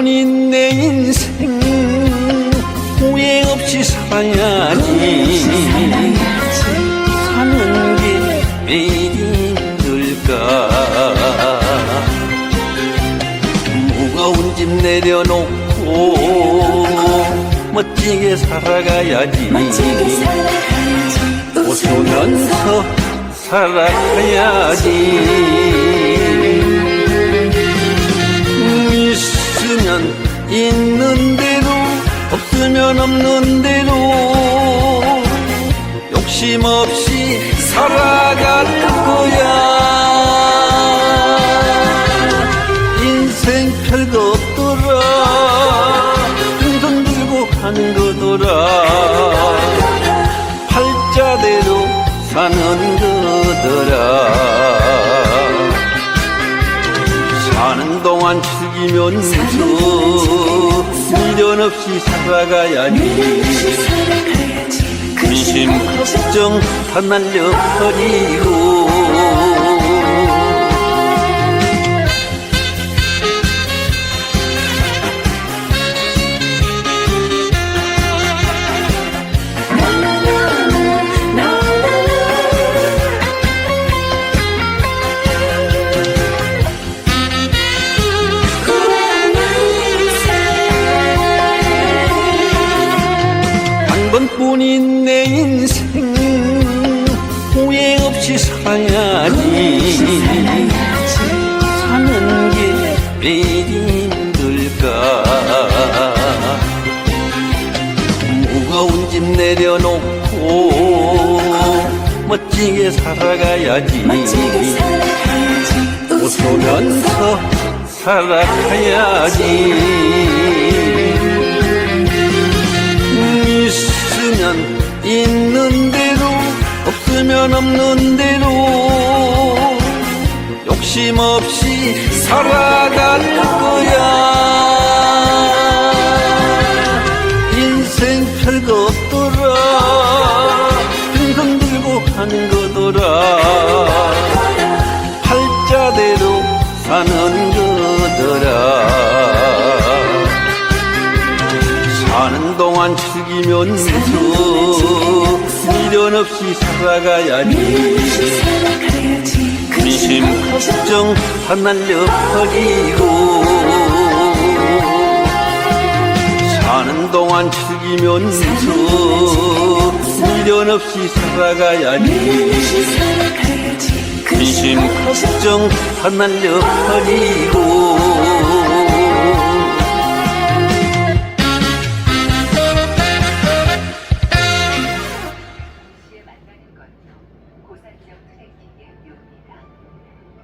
번뿐인 내 인생. 후회 없이 살아야지 사는 게 매일 힘들까? 무거운 짐 내려놓고 멋지게 살아가야지. 멋지게 살아가야지. 웃으면서 살아가야지 있으면 있는 대로 없으면 없는 대로 욕심 없이 살아갈 거야. 인생 별거 없더라. 큰 들고 가는 거더라. 팔자대로 사는 거더라. 사는 동안 즐기면서 미련 없이 살아가야지. 근심 걱정 다 날려버리고 한 번뿐인 내 인생 후회 없이 살아야지 사는 게 매일 힘들까? 무거운 짐 내려놓고 멋지게 살아가야지. 멋지게 살아가야지. 웃으면서 살아가야지 있으면 있는 대로 없으면 없는 대로. 욕심 없이 살아갈 거야 동안 즐기면서 미련 없이 살아가야지. 근심 걱정 다 날려버리고 사는 동안 즐기면서 미련 없이 살아가야지. 근심 걱정 다 날려버리고